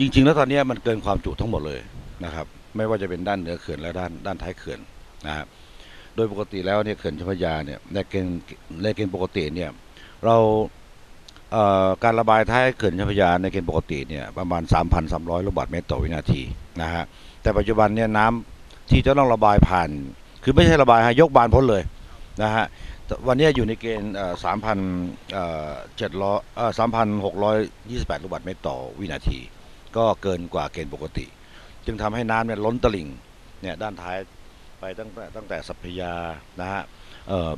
จริง ๆ แล้วตอนนี้มันเกินความจุทั้งหมดเลยนะครับ ไม่ว่าจะเป็นด้านเหนือเขื่อนและด้านด้านท้ายเขื่อนนะครับโดยปกติแล้วเนี่ยเขื่อนเจ้าพยาเนี่ยในเกณฑ์ในเกณฑ์ปกติเนี่ยเราเการระบายท้ายเขื่อนเจ้าพยาในเกณฑ์ปกติเนี่ยประมาณ 3,300 ลูกบาศก์เมตรต่อวินาทีนะฮะแต่ปัจจุบันเนี่ยน้ำที่จะต้องระบายผ่าน คือไม่ใช่ระบายฮะยกบานพ้นเลยนะฮะวันนี้อยู่ในเกณฑ์สามพันเจ็ดร้อยสามพันหกร้อยยี่สิบแปดลูกบาศก์เมตรต่อวินาที ก็เกินกว่าเกณฑ์ปกติ จึงทำให้น้ำเนี่ยล้นตลิ่งเนี่ยด้านท้ายไปตั้งแต่ตั้งแต่สัพยานะฮะเอ่อ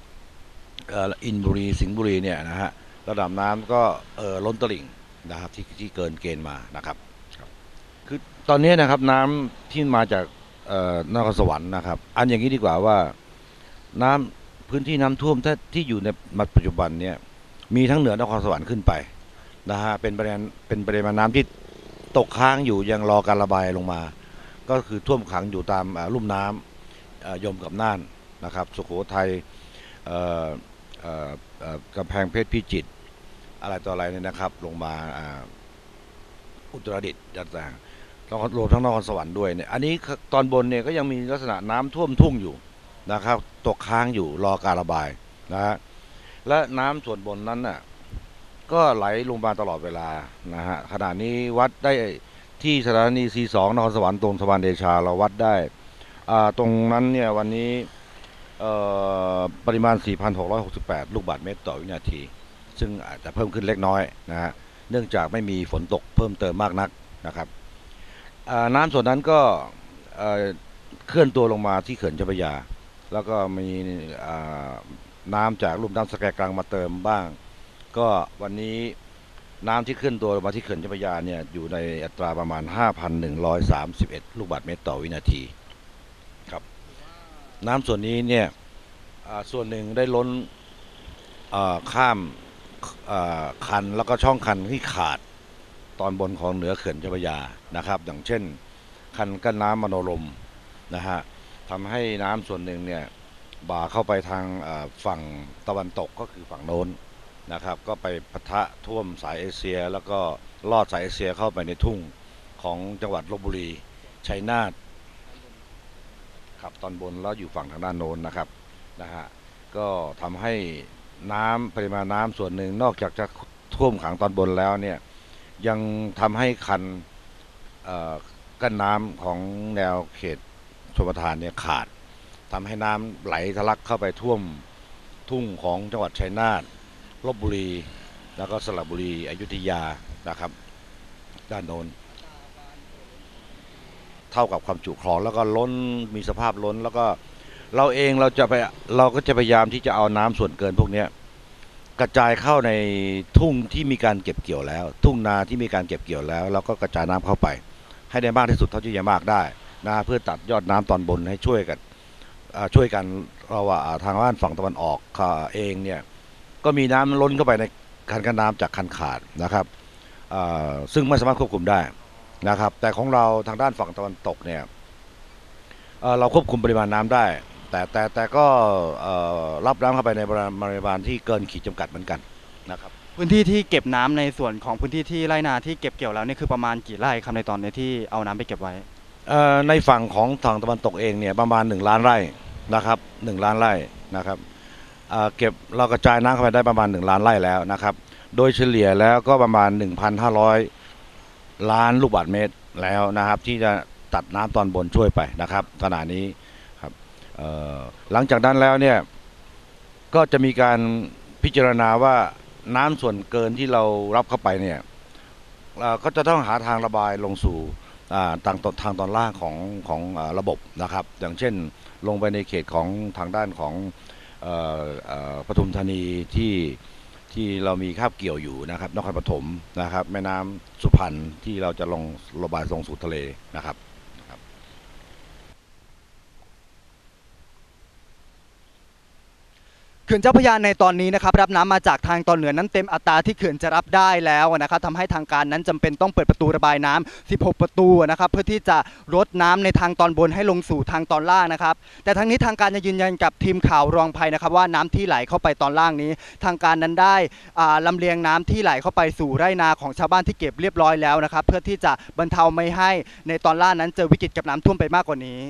อินบุรีสิงห์บุรีเนี่ยนะฮะระดับน้ำก็เอ่อล้นตลิ่งนะครับที่ที่เกินเกณฑ์มานะครับคือตอนนี้นะครับน้ำที่มาจากเอ่อนครสวรรค์นะครับ อันอย่างนี้ดีกว่าว่าน้ำพื้นที่น้ำท่วมถ้าที่อยู่ในปัจจุบันเนี่ยมีทั้งเหนือนครสวรรค์ขึ้นไปนะฮะเป็นปริมาณเป็นปริมาณน้ำที่ ตกค้างอยู่ยังรอการระบายลงมา ก็คือท่วมขังอยู่ตามลุ่มน้ำอ่ายมกับน่านนะครับ สุโขทัยกำแพงเพชรพิจิตรอะไรต่ออะไรเนี่ยนะครับ ลงมาอุตรดิตถ์ต่างๆแล้วก็รวมทั้งนครสวรรค์ด้วยเนี่ยอันนี้ตอนบนเนี่ยก็ยังมีลักษณะน้ำท่วมทุ่งอยู่นะครับ ตกค้างอยู่รอการระบายนะฮะและน้ำส่วนบนนั้นน่ะ ก็ไหลลงมาตลอดเวลานะฮะขณะนี้วัดได้ที่สถานี C2 นครสวรรค์ตรงสะพานเดชาเราวัดได้อ่าตรงนั้นเนี่ยวันนี้ปริมาณ 4,668 ลูกบาศก์เมตรต่อวินาที ซึ่งอาจจะเพิ่มขึ้นเล็กน้อยนะฮะเนื่องจากไม่มีฝนตกเพิ่มเติมมากนักนะครับน้ำส่วนนั้นก็เคลื่อนตัวลงมาที่เขื่อนเจ้าพระยา แล้วก็มีน้ำจากลุ่มน้ำสแกกลางมาเติมบ้าง ก็วันนี้น้ำที่ขึ้นตัวมาที่เขื่อนเจ้าพระยาเนี่ยอยู่ในอัตราประมาณ 5,131 ลูกบาศก์เมตรต่อวินาทีครับ น้ำส่วนนี้เนี่ยส่วนหนึ่งได้ล้นข้ามคันแล้วก็ช่องคันที่ขาดตอนบนของเหนือเขื่อนเจ้าพระยานะครับ อย่างเช่น คันกั้นน้ำมโนรมนะฮะทำให้น้ำส่วนหนึ่งเนี่ยบ่าเข้าไปทางฝั่งตะวันตกก็คือฝั่งโน้น นะครับ ก็ไปปะทะท่วมสายเอเชีย แล้วก็ลอดสายเอเชียเข้าไปในทุ่งของจังหวัดลบบุรีชัยนาทครับตอนบนแล้วอยู่ฝั่งทางด้านโน้นนะครับนะฮะก็ทำให้น้ำปริมาณน้ำส่วนหนึ่งนอกจากจะท่วมขังตอนบนแล้วเนี่ยยังทำให้คันกั้นน้ำของแนวเขตชลประทานเนี่ยขาดทำให้น้ำไหลทะลักเข้าไปท่วมทุ่งของจังหวัดชัยนาท ลบบุรี แล้วก็สระบุรีอยุธยานะครับ ด้านโน้นเท่ากับความจุคลองแล้วก็ล้นมีสภาพล้นแล้วก็เราเองเราจะไปเราก็จะพยายามที่จะเอาน้ำส่วนเกินพวกเนี้ยกระจายเข้าในทุ่งที่มีการเก็บเกี่ยวแล้ว ทุ่งนาที่มีการเก็บเกี่ยวแล้วแล้วก็กระจายน้ำเข้าไป ให้ได้มากที่สุดเท่าที่จะมากได้นะเพื่อตัดยอดน้ำตอนบนให้ช่วยกันช่วยกันเราว่าทางด้านฝั่งตะวันออกอ่าเองเนี่ย ก็มีน้ำล้นเข้าไปในคันกั้นน้ำจากคันขาดนะครับอ่าซึ่งไม่สามารถควบคุมได้นะครับ แต่ของเราทางด้านฝั่งตะวันตกเนี่ยเอ่อเราควบคุมปริมาณน้ำได้ แต่แต่แต่ก็เอ่อรับน้ำเข้าไปในปริมาณที่เกินขีดจำกัดเหมือนกันนะครับพื้นที่ที่เก็บน้ำในส่วนของพื้นที่ที่ไร่นาที่เก็บเกี่ยวแล้วนี่คือประมาณกี่ไร่ครับในตอนนี้ที่เอาน้ำไปเก็บไว้เอ่อในฝั่งของทางตะวันตกเองเนี่ยประมาณ 1 ล้านไร่นะครับ1ล้านไร่นะครับ เก็บเรากระจายน้ำเข้าไปได้ประมาณ 1 ล้านไร่แล้วนะครับ โดยเฉลี่ยแล้วก็ประมาณ 1,500 ล้านลูกบาศก์เมตรแล้วนะครับ ที่จะตัดน้ำตอนบนช่วยไปนะครับขณะนี้ครับหลังจากนั้นแล้วเนี่ยก็จะมีการพิจารณาว่าน้ำส่วนเกินที่เรารับเข้าไปเนี่ยก็จะต้องหาทางระบายลงสู่อ่าทางตอนทางตอนล่างของของอระบบนะครับ อย่างเช่นลงไปในเขตของทางด้านของ ปทุมธานีที่ที่เรามีคาบเกี่ยวอยู่นะครับนครปฐมนะครับ แม่น้ำสุพรรณที่เราจะลงระบายลงสู่ทะเลนะครับ ขื่อนเจ้าพระยาในตอนนี้นะครับรับน้ำมาจากทางตอนเหนือนั้นเต็มอัตราที่เขื่อนจะรับได้แล้วนะครับทำให้ทางการนั้นจำเป็นต้องเปิดประตูระบายน้ำ16 ประตูนะครับเพื่อที่จะลดน้ำในทางตอนบนให้ลงสู่ทางตอนล่างนะครับ แต่ทั้งนี้ทางการยังยืนยันกับทีมข่าวรองภัยนะครับ ว่าน้ำที่ไหลเข้าไปตอนล่างนี้ ทางการนั้นได้อ่าลำเลียงน้ำที่ไหลเข้าไปสู่ไร่นาของชาวบ้านที่เก็บเรียบร้อยแล้วนะครับ เพื่อที่จะบรรเทาไม่ให้ในตอนล่างนั้นเจอวิกฤตกับน้ำท่วมไปมากกว่านี้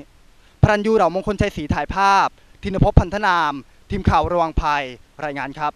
พรัญยูเหล่ามงคลชัยศรีถ่ายภาพ ทินภพพันธนาม ทีมข่าวระวังภัยรายงานครับ